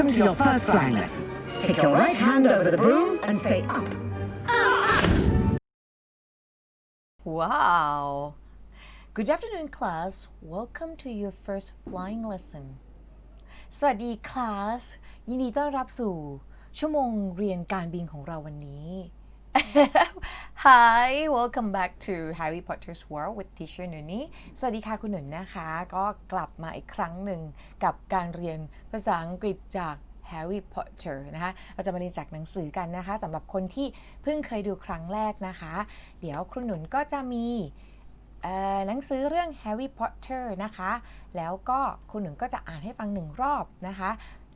Welcome to your first flying lesson. Stick your right hand over the broom and say up. Wow. Good afternoon, class. Welcome to your first flying lesson. สวัสดี คลาส ยินดีต้อนรับสู่ ชั่วโมงเรียนการบินของเราวันนี้ Hi welcome back to Harry Potter's World with Teacher Nuni สวัสดีค่ะคุณหนุนนะคะ ก็กลับมาอีกครั้งหนึ่งกับการเรียนภาษาอังกฤษจาก Harry Potter นะคะ เราจะมาเรียนจากหนังสือกันนะคะสำหรับคนที่เพิ่งเคยดูครั้งแรกนะคะ เดี๋ยวครูหนุนก็จะมีหนังสือเรื่อง Harry Potter นะคะ แล้วก็คุณหนึ่งก็จะอ่านให้ฟังหนึ่งรอบนะคะ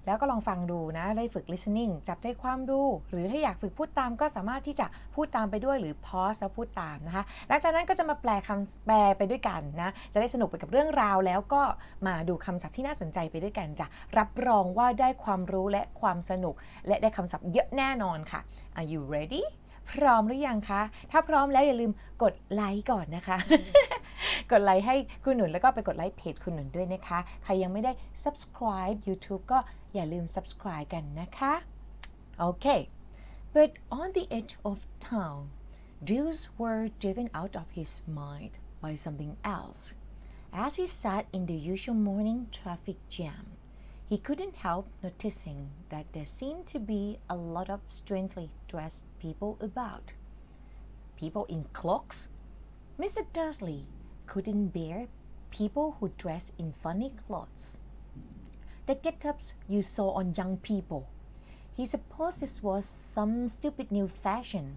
แล้วก็ลองฟังดูนะได้ฝึก listening จับใจความดู หรือถ้าอยากฝึกพูดตามก็สามารถที่จะพูดตามไปด้วยหรือ pause แล้วพูดตามนะคะหลังจากนั้นก็จะมาแปลคำแปลไปด้วยกันนะจะได้สนุกไปกับเรื่องราว แล้วก็มาดูคำศัพท์ที่น่าสนใจไปด้วยกันจะรับรองว่าได้ความรู้และความสนุก และได้คำศัพท์เยอะแน่นอนค่ะ Are you ready? พร้อมหรือยังคะ ถ้าพร้อมแล้วอย่าลืมกดไลค์ก่อนนะคะ กดไลค์ให้คุณหนุนแล้วก็ไปกดไลค์เพจคุณหนุนด้วยนะคะ ใครยังไม่ได้ subscribe YouTube ก็อย่าลืม subscribe กันนะคะโอเค but on the edge of town Deuce were driven out of his mind by something else as he sat in the usual morning traffic jam he couldn't help noticing that there seemed to be a lot of strangely dressed people about. People in cloaks? Mr. Dursley couldn't bear people who dressed in funny clothes. The get ups you saw on young people. He supposed this was some stupid new fashion.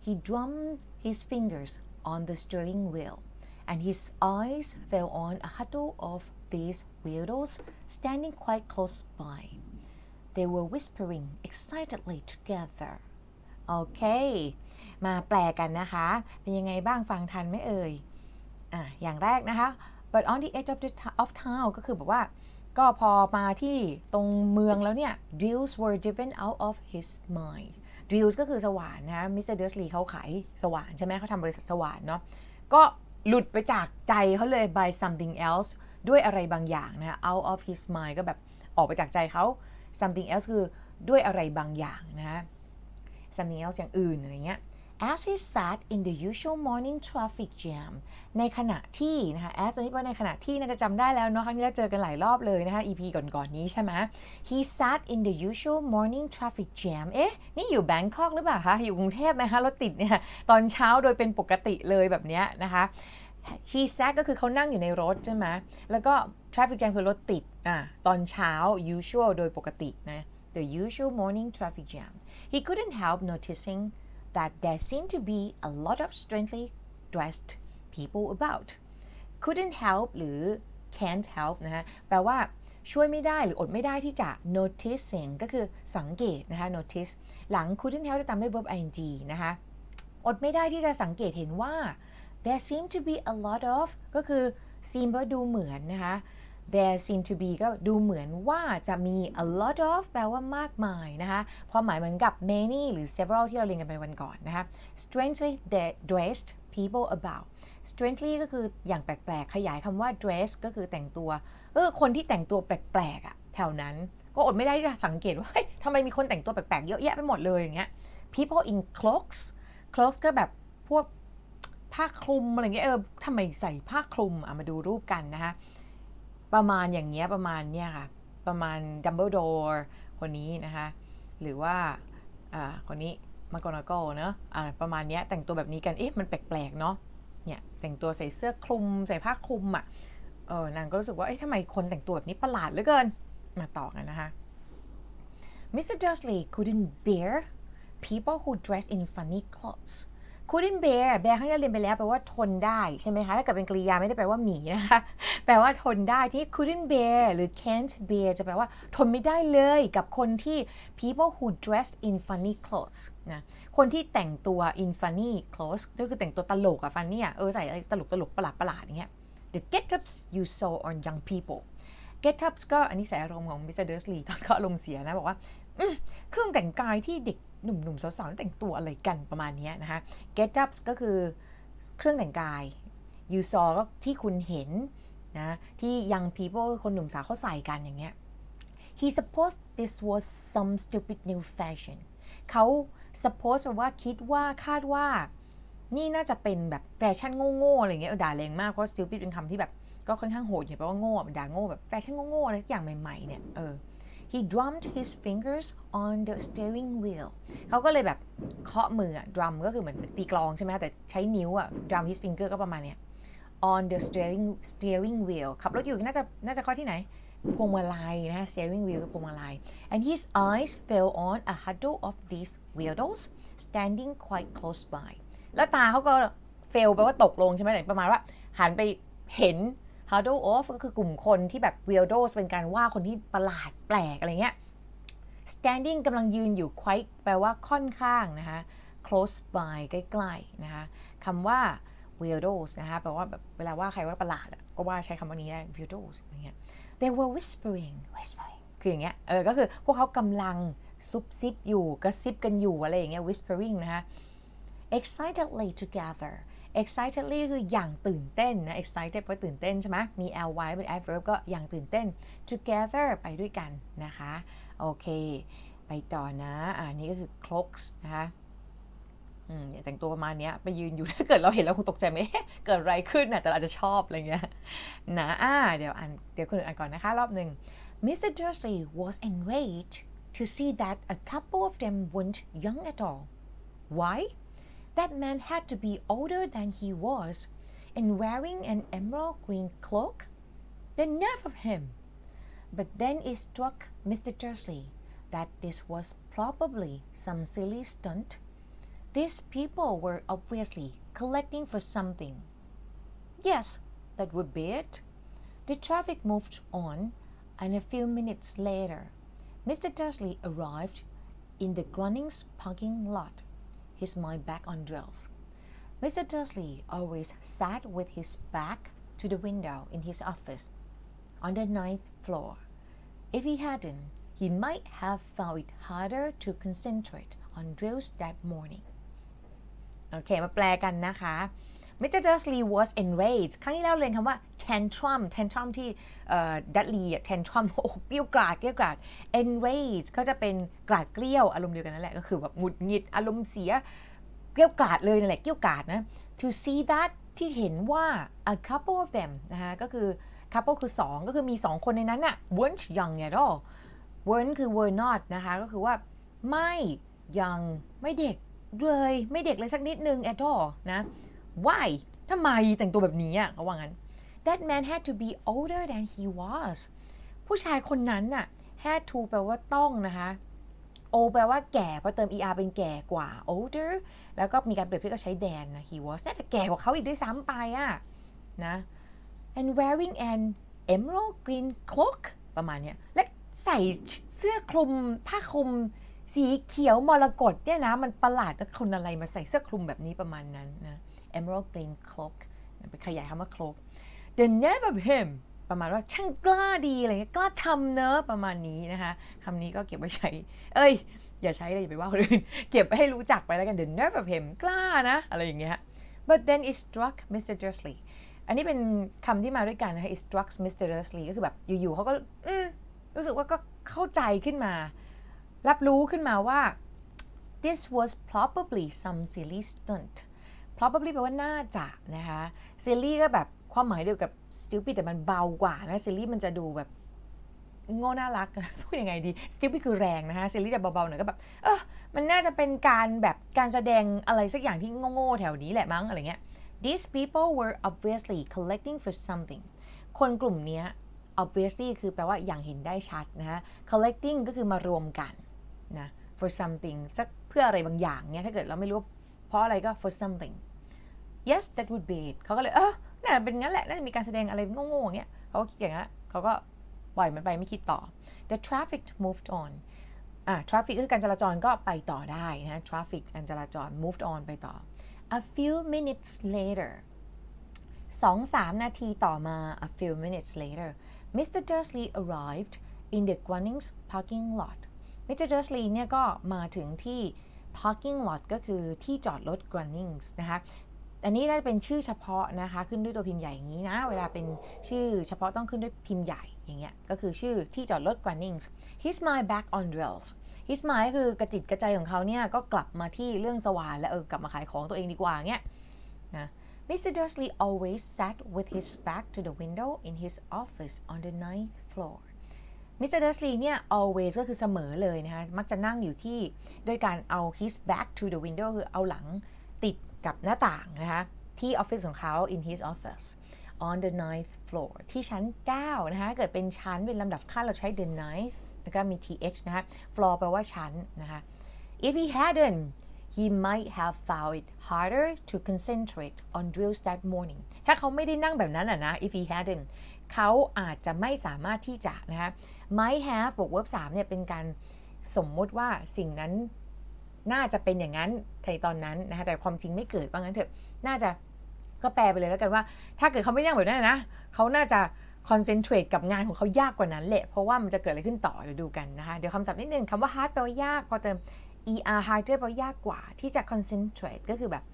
He drummed his fingers on the steering wheel, and his eyes fell on a huddle of these weirdos standing quite close by. They were whispering excitedly together. โอเค มาแปลกันนะคะ เป็นยังไงบ้างฟังทันไหมเอ่ย อะ อย่างแรกนะคะ but on the edge of the of town ก็คือแบบว่า ก็พอมาที่ตรงเมืองแล้วเนี่ย deals were driven out of his mind deals ก็คือสว่านนะคะ Mr. Dursley เขาขายสว่านใช่ไหมเขาทำบริษัทสว่านเนาะก็ หลุดไปจากใจเขาเลย by something else ด้วยอะไรบางอย่างนะ out of his mind ก็แบบออกไปจากใจเขา something else คือด้วยอะไรบางอย่างนะ something else อย่างอื่นอะไรเงี้ย as he sat in the usual morning traffic jam ในขณะที่นะคะ as อันนี้ว่าในขณะที่น่าจะจำได้แล้วเนาะครั้งนี้เราเจอกันหลายรอบเลยนะคะ EP ก่อนๆนี้ใช่ไหม he sat in the usual morning traffic jam เอ๊ะ นี่อยู่แบงคอกหรือเปล่าคะ อยู่กรุงเทพไหมคะ รถติดเนี่ย ตอนเช้าโดยเป็นปกติเลยแบบเนี้ยนะคะ he sat ก็คือเขานั่งอยู่ในรถใช่ไหม แล้วก็ traffic jam คือรถติด อะ ตอนเช้า usual โดยปกตินะ the usual morning traffic jam he couldn't help noticing that there seemed to be a lot of strangely dressed people about couldn't help หรือ can't help นะฮะแปลว่าช่วยไม่ได้หรืออดไม่ได้ที่จะ noticing ก็คือสังเกตนะคะ notice หลัง couldn't help จะตามด้วย verb ing นะคะอดไม่ได้ที่จะสังเกตเห็นว่า there seem to be a lot of ก็คือ seem ว่าดูเหมือนนะคะ there seem to be ก็ดูเหมือนว่าจะมี a lot of แปลว่ามากมายนะคะความหมายเหมือนกับ many หรือ several ที่เราเรียนกันไปวันก่อนนะคะ strangely dressed people about strangely ก็คืออย่างแปลกๆ ขยายคำว่า dress ก็คือแต่งตัว เออ คนที่แต่งตัวแปลกๆอะแถวนั้น ก็อดไม่ได้ที่จะสังเกตว่าทำไมมีคนแต่งตัวแปลกๆ เยอะแยะไปหมดเลยอย่างเงี้ย people in cloaks cloaks ก็แบบพวกผ้าคลุมอะไรเงี้ย เออทำไมใส่ผ้าคลุมอะมาดูรูปกันนะคะ ประมาณอย่างเงี้ยประมาณเนี้ยค่ะ ประมาณดัมเบิลดอร์คนนี้นะคะ หรือว่าอ่าคนนี้มาโกนาโกเนอะอ่าประมาณเนี้ยแต่งตัวแบบนี้กันเอ๊ะมันแปลกๆเนาะเนี่ยแต่งตัวใส่เสื้อคลุมใส่ผ้าคลุมอะเออนางก็รู้สึกว่าเอ๊ะทำไมคนแต่งตัวแบบนี้ประหลาดเหลือเกิน มาต่อกันนะคะ Mr. Dursley couldn't bear people who dress in funny clothes couldn't bear bear ข้างนี้เรียนไปแล้วแปลว่าทนได้ใช่ไหมคะถ้าเกิดเป็นกริยาไม่ได้แปลว่าหมีนะคะแปลว่าทนได้ที่ couldn't bear หรือ can't bear จะแปลว่าทนไม่ได้เลยกับคนที่ people who dress in funny clothes นะคนที่แต่งตัว in funny clothes ก็คือแต่งตัวตลกอะ funny อะเออใส่อะไรตลกตลกประหลาดประหลาดอย่างเงี้ย the get-ups you saw on young people get-ups ก็อันนี้ใส่อารมณ์ของ Mr. Dursley ตอนเขาอารมณ์เสียนะบอกว่าเครื่องแต่งกายที่เด็ก หนุ่มๆสาวๆแต่งตัวอะไรกันประมาณนี้นะคะ get ups ก็คือเครื่องแต่งกาย you saw ก็ที่คุณเห็นนะที่ young people คนหนุ่มสาวเขาใส่กันอย่างเงี้ย he supposed this was some stupid new fashion เขา suppose แปลว่าคิดว่าคาดว่า นี่น่าจะเป็นแบบแฟชั่นโง่ๆอะไรเงี้ยด่าแรงมากเพราะ stupid เป็นคำที่แบบก็ค่อนข้างโหดอยู่แปลว่าโง่ด่าโง่แบบแฟชั่นโง่ๆอะไรทุกอย่างใหม่ๆเนี่ยเออ he drummed his fingers on the steering wheel เขาก็เลยแบบเคาะมืออะ drum ก็คือเหมือนตีกลองใช่ไหมแต่ใช้นิ้วอะ drum his finger ก็ประมาณเนี้ย on the steering steering wheel ขับรถอยู่น่าจะน่าจะข้อที่ไหนพวงมาลัยนะ steering wheel พวงมาลัย and his eyes fell on a huddle of these weirdos standing quite close by แล้วตาเขาก็ fail แปลว่าตกลงใช่ไหมประมาณว่าหันไปเห็น huddle of ก็คือกลุ่มคนที่แบบ weirdos เป็นการว่าคนที่ประหลาดแปลกอะไรเงี้ย standing กำลังยืนอยู่ quite แปลว่าค่อนข้างนะคะ close by ใกล้ๆนะคะคำว่า weirdos นะคะแปลว่าแบบเวลาว่าใครว่าประหลาดก็ว่าใช้คำว่านี้ได้ weirdos อย่างเงี้ย they were whispering whispering คืออย่างเงี้ยเออก็คือพวกเขากำลังซุบซิบอยู่กระซิบกันอยู่อะไรอย่างเงี้ย whispering นะคะ excitedly together excitedly คืออย่างตื่นเต้นนะ excited แปลว่าตื่นเต้นใช่ไหมมี ly เป็น adverb ก็อย่างตื่นเต้น together ไปด้วยกันนะคะ โอเค ไปต่อนะอ่านี่ก็คือ cloaks นะคะอืมเนี่ยแต่งตัวประมาณเนี้ยไปยืนอยู่ถ้าเกิดเราเห็นเราคงตกใจไหมเกิดอะไรขึ้นน่ะแต่เราจจะชอบอะไรเงี้ยนะอ่าเดี๋ยวอ่านเดี๋ยวคนอื่นอ่านก่อนนะคะ รอบหนึ่ง Mr. Dursley was enraged to see that a couple of them weren't young at all. Why? That man had to be older than he was and wearing an emerald green cloak. The nerve of him! But then it struck Mr. Dursley that this was probably some silly stunt. These people were obviously collecting for something. Yes, that would be it. The traffic moved on, and a few minutes later, Mr. Dursley arrived in the Grunnings parking lot, his mind back on drills. Mr. Dursley always sat with his back to the window in his office on the ninth floor. If he hadn't, he might have found it harder to concentrate on drills that morning. โอเค มาแปลกันนะคะ Mr. Dursley was enraged ครั้งที่แล้วเรียนคำว่า tantrum tantrum ที่ดัตลีอะ tantrum โอ้เกลี้ยวกราดเกลี้ยวกราด enraged ก็จะเป็นกราดเกลี้ยวอารมณ์เดียวกันนั่นแหละ ก็คือแบบหงุดหงิดอารมณ์เสียเกลี้ยวกราดเลยนั่นแหละเกลี้ยวกราดนะ to see that ที่เห็นว่า a couple of them นะคะก็คือ couple คือ 2 ก็คือมี 2 คนในนั้นน่ะ weren't young at all weren't คือ were not นะคะก็คือว่าไม่ยังไม่เด็กเลยไม่เด็กเลยสักนิดนึง at all นะ why ทำไมแต่งตัวแบบนี้อะเขาว่างั้น that man had to be older than he was ผู้ชายคนนั้นน่ะ had to แปลว่าต้องนะคะ o แปลว่าแก่พอเติม er เป็นแก่กว่า older แล้วก็มีการเปรียบเทียบก็ใช้ than นะ he was น่าจะแก่กว่าเขาอีกด้วยซ้ำไปอะนะ and wearing an emerald green cloak ประมาณเนี้ยและใส่เสื้อคลุมผ้าคลุมสีเขียวมรกตเนี่ยนะ มันประหลาดนะคนอะไรมาใส่เสื้อคลุมแบบนี้ประมาณนั้นนะ emerald green cloak ไปขยายคำว่า cloak the nerve of him ประมาณว่าช่างกล้าดีอะไรเงี้ยกล้าทำเนอะประมาณนี้นะคะคำนี้ก็เก็บไว้ใช้ เอ้ย อย่าใช้เลยอย่าไปว่าคนอื่นเก็บให้รู้จักไปแล้วกัน the nerve of him กล้านะ อะไรอย่างเงี้ย but then it struck Mr. Dursley อันนี้เป็นคำที่มาด้วยกันนะคะ it struck Mr. Dursley ก็คือแบบอยู่ๆเขาก็อืมรู้สึกว่าก็เข้าใจขึ้นมา รับรู้ขึ้นมาว่า this was probably some silly stunt probably แปลว่าน่าจะนะคะ silly ก็แบบความหมายเดียวกับ stupid แต่มันเบากว่านะ silly มันจะดูแบบโง่น่ารักพูดยังไงดี stupid คือแรงนะคะ silly จะเบาๆหน่อยก็แบบเออมันน่าจะเป็นการแบบการแสดงอะไรสักอย่างที่โง่ๆแถวนี้แหละมั้งอะไรเงี้ย these people were obviously collecting for something คนกลุ่มนี้ obviously คือแปลว่าอย่างเห็นได้ชัดนะคะ collecting ก็คือมารวมกันนะ for something สักเพื่ออะไรบางอย่างเนี่ยถ้าเกิดเราไม่รู้เพราะอะไรก็ for something yes that would be it เขาก็เลยเออน่าเป็นงั้นแหละ น่าจะมีการแสดงอะไรโง่ๆอย่างเงี้ยเขาก็คิดอย่างนั้นเขาก็ปล่อยมันไปไม่คิดต่อ the traffic moved on อะ traffic คือการจราจรก็ไปต่อได้นะ traffic การจราจร moved on ไปต่อ a few minutes later สองสามนาทีต่อมา a few minutes later Mr. Dursley arrived in the Grunnings parking lot Mr. Dursley เนี่ยก็มาถึงที่ parking lot ก็คือที่จอดรถ Grunnings นะคะ อันนี้น่าจะเป็นชื่อเฉพาะนะคะ ขึ้นด้วยตัวพิมพ์ใหญ่อย่างนี้นะ เวลาเป็นชื่อเฉพาะต้องขึ้นด้วยพิมพ์ใหญ่อย่างเงี้ย ก็คือชื่อที่จอดรถ Grunnings He's my back on rails He's my ก็คือกระจิตกระใจของเขาเนี่ย ก็กลับมาที่เรื่องสว่านและเออกลับมาขายของตัวเองดีกว่าเงี้ยนะ Mr. Dursley always sat with his back to the window in his office on the ninth floor มิสเตอร์เดอร์สลีเนี่ย always ก็คือเสมอเลยนะคะ มักจะนั่งอยู่ที่ โดยการเอา his back to the window คือเอาหลัง กับหน้าต่างนะคะที่ออฟฟิศของเขา in his office on the ninth floor ที่ชั้น 9 นะคะ เกิดเป็นชั้นเป็นลำดับขั้นเราใช้ the ninth แล้วก็มี th นะคะ floor แปลว่าชั้นนะคะ if he hadn't he might have found it harder to concentrate on drills that morning ถ้าเขาไม่ได้นั่งแบบนั้นอะนะ if he hadn't เขาอาจจะไม่สามารถที่จะนะคะ might have บวก verb 3เนี่ยเป็นการสมมติว่าสิ่งนั้น น่าจะเป็นอย่างนั้นในตอนนั้นนะคะแต่ความจริงไม่เกิดว่างั้นเถอะน่าจะก็แปลไปเลยแล้วกันว่า ถ้าเกิดเขาไม่นั่งแบบนั้นนะเขาน่าจะคอนเซนเทรตกับงานของเขายากกว่านั้นแหละเพราะว่ามันจะเกิดอะไรขึ้นต่อเดี๋ยวดูกันนะคะเดี๋ยวคำศัพท์นิดนึงคำว่า hard แปลว่ายากพอเติม er harder แปลว่ายากกว่าที่จะ concentrate ก็คือแบบ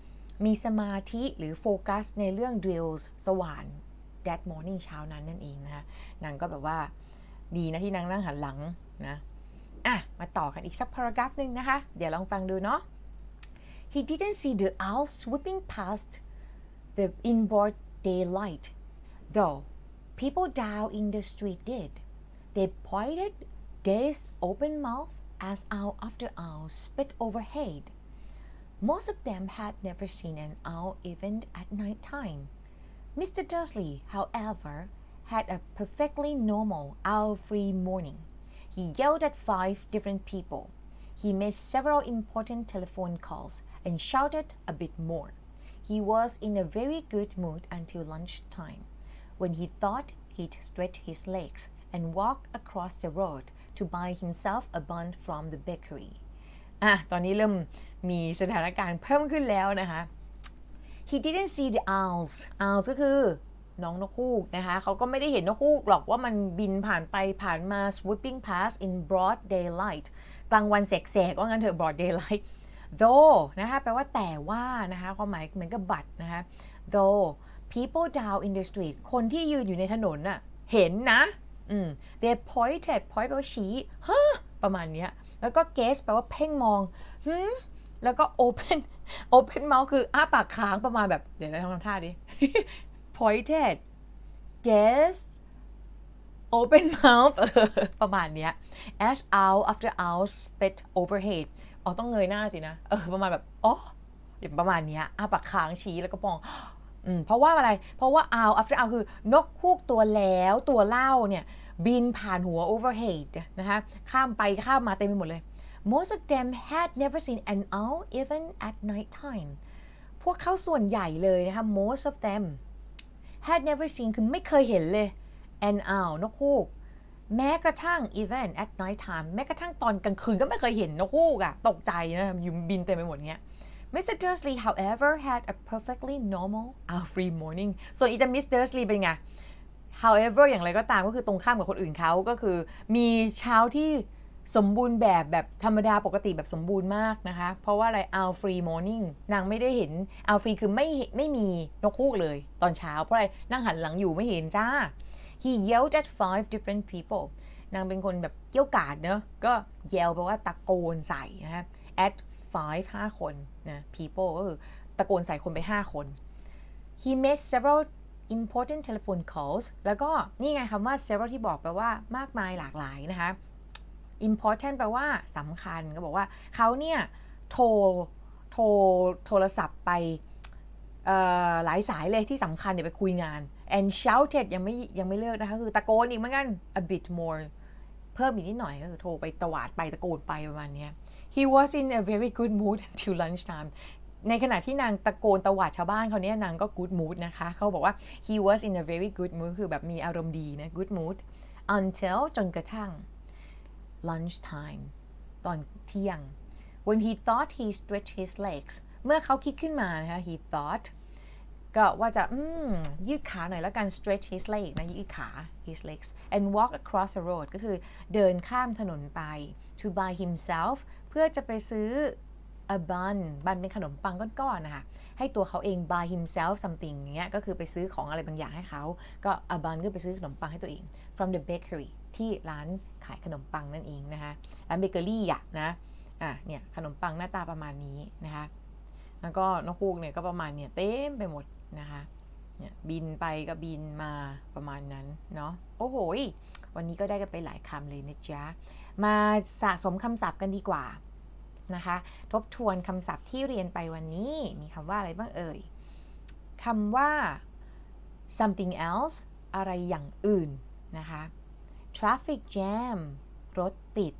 มีสมาธิหรือโฟกัสในเรื่อง drills สว่าน that morning เช้านั้นนั่นเองนะคะนางก็แบบว่าดีนะที่นางนั่งหันหลังนะ อ่ะ มาต่อกันอีกสัก paragraph หนึ่งนะคะ เดี๋ยวลองฟังดูเนาะ He didn't see the owl sweeping past the in broad daylight, though people down in the street did. They pointed, gazed open mouthed as owl after owl sped overhead. Most of them had never seen an owl even at night time. Mr. Dursley, however, had a perfectly normal owl free morning. He yelled at five different people. He made several important telephone calls and shouted a bit more. He was in a very good mood until lunchtime, when he thought he'd stretch his legs and walk across the road to buy himself a bun from the bakery. อ่ะ ตอนนี้เริ่มมีสถานการณ์เพิ่มขึ้นแล้วนะคะ he didn't see the owls owls ก็คือ น้องนกฮูกนะคะ เขาก็ไม่ได้เห็นนกฮูกหรอกว่ามันบินผ่านไปผ่านมา swooping past in broad daylight กลางวันแสกๆว่างั้นเถอะ broad daylight though นะคะแปลว่าแต่ว่านะคะความหมายเหมือนกับบัตรนะคะ though people down in the street คนที่ยืนอยู่ในถนนน่ะเห็นนะอืม they pointed point แปลว่าชี้ฮะประมาณเนี้ยแล้วก็ gaze แปลว่าเพ่งมองหืมแล้วก็ open open mouth คืออ้าปากค้างประมาณแบบ เดี๋ยวเราทำท่าดิ pointed gaze open mouth เออประมาณเนี้ย as owl after owl sped overhead อ๋อต้องเงยหน้าสินะ เออประมาณแบบ อ๋ออย่างประมาณเนี้ยอ้าปากค้างชี้แล้วก็มองอืมเพราะว่าอะไร เพราะว่า owl after owl คือนกคูกตัวแล้วตัวเล่าเนี่ย บินผ่านหัว overhead นะคะข้ามไปข้ามมาเต็มไปหมดเลย most of them had never seen an owl even at night time พวกเขาส่วนใหญ่เลยนะคะ most of them had never seen คือไม่เคยเห็นเลย an owl นกฮูก แม้กระทั่ง even at night time แม้กระทั่งตอนกลางคืนก็ไม่เคยเห็นนกฮูกอะตกใจนะยุมบินเต็มไปหมดเงี้ย Mr. Dursley however had a perfectly normal free morning ส่วนอีตามิส Dursley เป็นไง however อย่างไรก็ตามก็คือตรงข้ามกับคนอื่นเขาก็คือ มีเช้าที่ สมบูรณ์แบบแบบธรรมดาปกติแบบสมบูรณ์มากนะคะ เพราะว่าอะไร owl free morning นางไม่ได้เห็น owl free คือไม่ไม่มีนกฮูกเลยตอนเช้าเพราะอะไรนั่งหันหลังอยู่ไม่เห็นจ้า he yelled at five different people นางเป็นคนแบบเกี้ยวกาดเนอะก็ yell แปลว่าตะโกนใส่นะคะ at five ห้าคนนะ people ก็คือตะโกนใส่คนไป 5 คน he made several important telephone calls แล้วก็นี่ไงคำว่า several ที่บอกแปลว่ามากมายหลากหลายนะคะ important แปลว่าสำคัญก็บอกว่าเขาเนี่ยโทรโทรโทรศัพท์ไปหลายสายเลยที่สำคัญเดี๋ยไปคุยงาน and shouted ยังไม่ยังไม่เลิกนะคะคือตะโกนอีกเหมือนกัน a bit more เพิ่มอีกนิดหน่อยก็คือโทรไปตวาดไปตะโกนไปประมาณนี้ he was in a very good mood until lunchtime ในขณะที่นางตะโกนตวาดชาวบ้านเขาเนี่ยนางก็ good mood นะคะเขาบอกว่า he was in a very good mood คือแบบมีอารมณ์ดีนะ good mood until จนกระทั่ง lunchtime ตอนเที่ยง when he thought he stretched his legs เมื่อเขาคิดขึ้นมานะคะ he thought ก็ว่าจะยืดขาหน่อยแล้วกัน stretch his leg นะยืดขา his legs and walk across the road ก็คือเดินข้ามถนนไป to buy himself เพื่อจะไปซื้อ a bun bun เป็นขนมปังก้อนๆนะคะ ให้ตัวเขาเอง buy himself something อย่างเงี้ยก็คือไปซื้อของอะไรบางอย่างให้เขา ก็ a bun ก็ไปซื้อขนมปังให้ตัวเอง from the bakery ที่ร้านขายขนมปังนั่นเองนะคะร้านเบเกอรี่อะนะอะเนี่ยขนมปังหน้าตาประมาณนี้นะคะแล้วก็นกฮูกเนี่ยก็ประมาณเนี่ยเต็มไปหมดนะคะเนี่ยบินไปก็บินมาประมาณนั้นเนาะโอ้โหวันนี้ก็ได้กันไปหลายคำเลยนะจ๊ะมาสะสมคำศัพท์กันดีกว่านะคะทบทวนคำศัพท์ที่เรียนไปวันนี้มีคำว่าอะไรบ้างเอ่ยคำว่า something else อะไรอย่างอื่นนะคะ traffic jam รถติด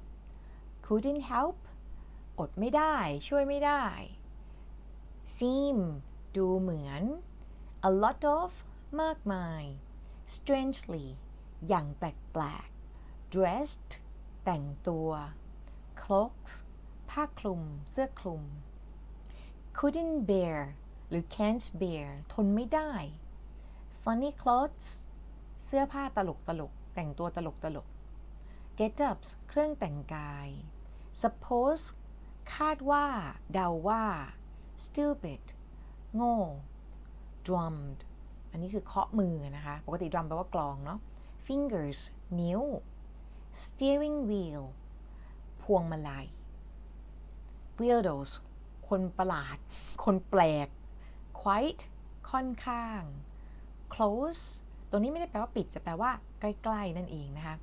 couldn't help อดไม่ได้ ช่วยไม่ได้ seem ดูเหมือน a lot of มากมาย strangely อย่างแปลกๆ dressed แต่งตัว cloaks ผ้าคลุม เสื้อคลุม couldn't bear หรือ can't bear ทนไม่ได้ funny clothes เสื้อผ้าตลกตลก แต่งตัวตลกตลก get ups เครื่องแต่งกาย suppose คาดว่า เดาว่า stupid โง่ drummed อันนี้คือเคาะมือนะคะ ปกติ drum แปลว่ากลองเนาะ fingers นิ้ว steering wheel พวงมาลัย weirdos คนประหลาด คนแปลก quite ค่อนข้าง close ตัวนี้ไม่ได้แปลว่าปิดจะแปลว่าใกล้ๆนั่นเองนะคะ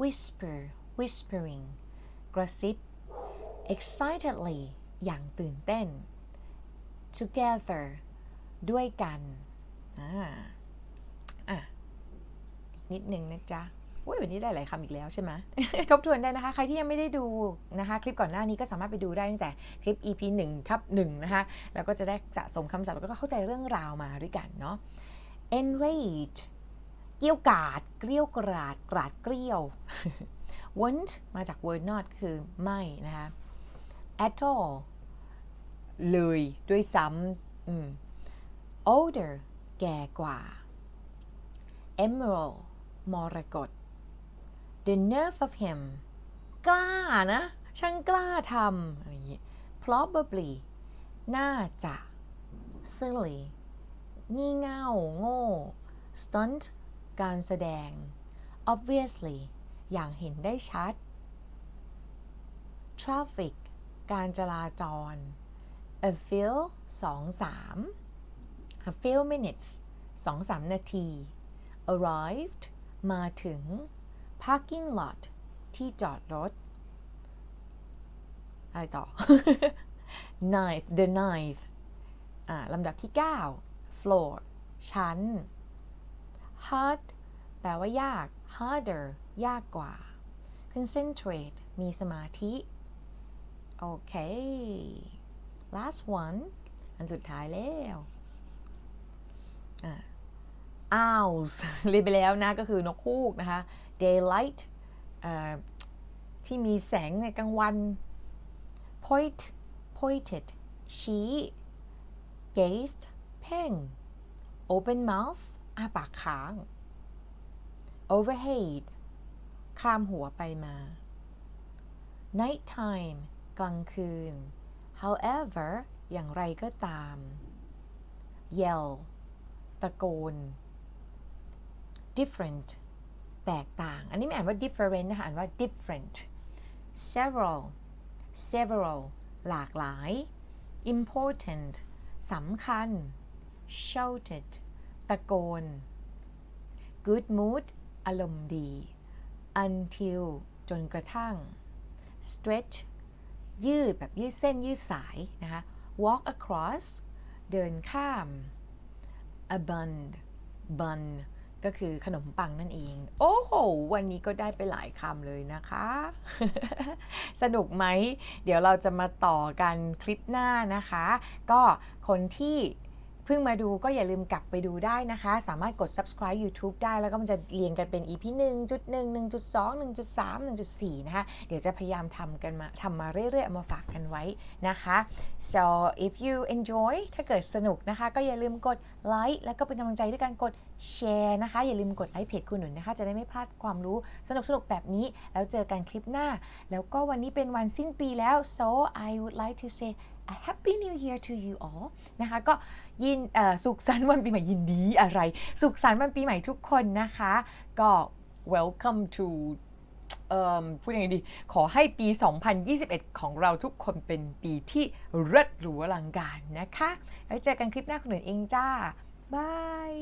whisper whispering กระซิบ excitedly อย่างตื่นเต้น together ด้วยกันอ่าอะอีกนิดนึงนะจ๊ะโอ้ยวันนี้ได้หลายคำอีกแล้วใช่ไหมทบทวนได้นะคะ ใครที่ยังไม่ได้ดูนะคะ คลิปก่อนหน้านี้ก็สามารถไปดูได้ตั้งแต่คลิป EP 1ทับ1นะคะ แล้วก็จะได้สะสมคำศัพท์แล้วก็เข้าใจเรื่องราวมาด้วยกันเนาะ enrage เกี้ยวกาด เกรี้ยวกราด กราดเกรี้ยว want มาจาก word not คือไม่นะคะ at all เลยด้วยซ้ำ older แก่กว่า emerald มรกต the nerve of him กล้านะ ช่างกล้าทำอะไรอย่างงี้ probably น่าจะ silly งี่เง่าโง่ stunt การแสดง obviously อย่างเห็นได้ชัด traffic การจราจร a few สองสาม a few minutes สองสามนาที arrived มาถึง parking lot ที่จอดรถ อะไรต่อ ninth the ninth อ่าลำดับที่ 9 floor ชั้น hard แปลว่ายาก harder ยากกว่า concentrate มีสมาธิ โอเค last one อันสุดท้ายแล้ว owls เรียนไปแล้วนะ ก็คือนกฮูกนะคะ daylight เอ่อที่มีแสงในกลางวัน point pointed ชี้ gazed เพ่ง open mouth อาปากค้าง overhead ข้ามหัวไปมา night time กลางคืน however อย่างไรก็ตาม yell ตะโกน different แตกต่าง อันนี้ไม่อ่านว่า different นะคะ อ่านว่า different several several หลากหลาย important สำคัญ shouted ตะโกน good mood อารมณ์ดี until จนกระทั่ง stretch ยืดแบบยืดเส้นยืดสายนะคะ walk across เดินข้าม abund bun ก็คือขนมปังนั่นเอง โอ้โห วันนี้ก็ได้ไปหลายคำเลยนะคะ สนุกไหม เดี๋ยวเราจะมาต่อกันคลิปหน้านะคะ ก็คนที่ เพิ่งมาดูก็อย่าลืมกลับไปดูได้นะคะ สามารถกด subscribe YouTube ได้แล้วก็มันจะเรียงกันเป็น EP 1.1 1.2 1.3 1.4 นะคะ เดี๋ยวจะพยายามทำกันมาทำมาเรื่อยๆเอามาฝากกันไว้นะคะ so if you enjoy ถ้าเกิดสนุกนะคะ ก็อย่าลืมกดไลค์แล้วก็เป็นกำลังใจด้วยการกดแชร์นะคะ อย่าลืมกดไลค์เพจคุณหนุนนะคะ จะได้ไม่พลาดความรู้สนุกๆแบบนี้ แล้วเจอกันคลิปหน้า แล้วก็วันนี้เป็นวันสิ้นปีแล้ว so I would like to say a happy new year to you all นะคะก็ยินสุขสันต์วันปีใหม่ยินดีอะไร สุขสันต์วันปีใหม่ทุกคนนะคะ ก็ welcome to พูดยังไงดี ขอให้ปี 2021 ของเราทุกคนเป็นปีที่เลิศหรูอลังการนะคะ แล้วเจอกันคลิปหน้าคนอื่นเองจ้า บาย